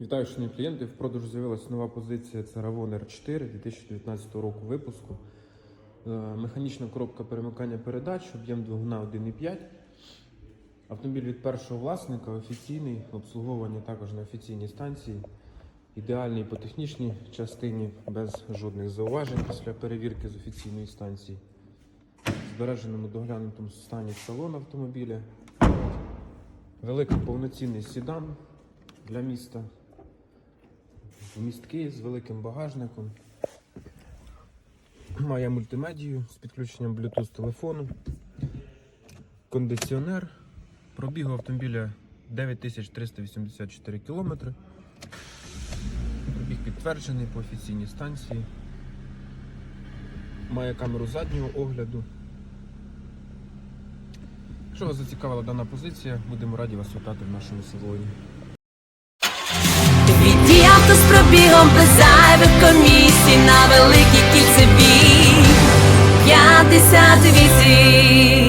Вітаю, шановні клієнти. В продажу з'явилася нова позиція. Це Ravon R4 2019 року випуску. Е, Механічна коробка перемикання передач, об'єм двигуна 1,5. Автомобіль від першого власника, офіційний, обслуговування також на офіційній станції. Ідеальний по технічній частині, без жодних зауважень після перевірки з офіційної станції. В збереженому доглянутому стані салон автомобіля. Великий повноцінний седан для міста. Місткий з великим багажником. Має мультимедію з підключенням Bluetooth телефону. Кондиціонер. Пробіг автомобіля 9384 км. Пробіг підтверджений по офіційній станції. Має камеру заднього огляду. Якщо вас зацікавила дана позиція, будемо раді вас вітати в нашому салоні. Авто з пробігом без зайвих комісій. На великій кільцевій. 58